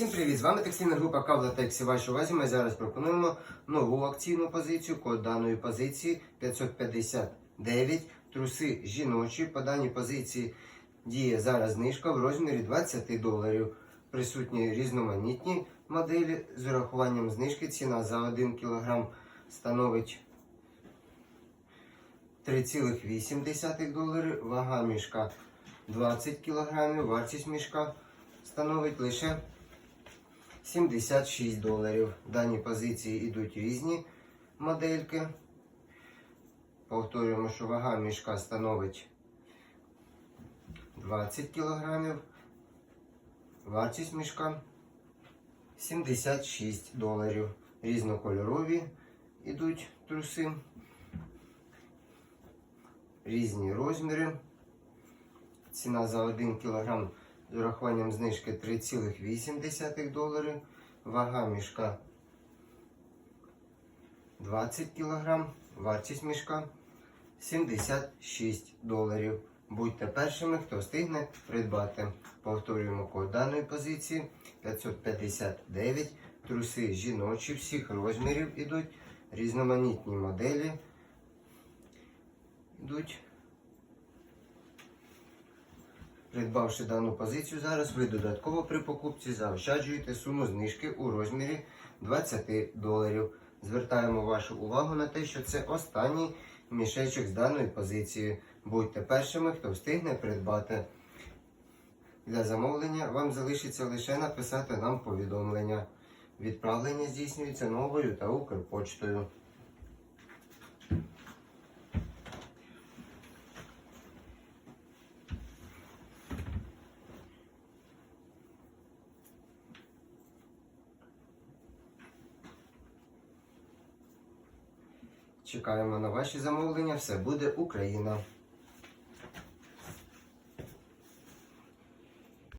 Всім привіт! З вами текстильна група Кавла Тексі. Вашій увазі ми зараз пропонуємо нову акційну позицію. Код даної позиції 559. Труси жіночі. По даній позиції діє зараз знижка в розмірі 20 доларів. Присутні різноманітні моделі з урахуванням знижки. Ціна за 1 кг становить 3,8 доларів. Вага мішка 20 кг. Вартість мішка становить лише 76 доларів. Дані позиції йдуть різні модельки. Повторюємо, що вага мішка становить 20 кг. Вартість мішка 76 доларів. Різнокольорові йдуть труси. Різні розміри. Ціна за 1 кг з урахуванням знижки 3,8 доларів. Вага мішка 20 кг. Вартість мішка 76 доларів. Будьте першими, хто встигне придбати. Повторюємо код даної позиції 559. Труси жіночі всіх розмірів ідуть. Різноманітні моделі йдуть. Придбавши дану позицію зараз, ви додатково при покупці заощаджуєте суму знижки у розмірі 20 доларів. Звертаємо вашу увагу на те, що це останній мішечок з даної позиції. Будьте першими, хто встигне придбати. Для замовлення вам залишиться лише написати нам повідомлення. Відправлення здійснюється новою та Укрпочтою. Чекаємо на ваші замовлення. Все буде Україна.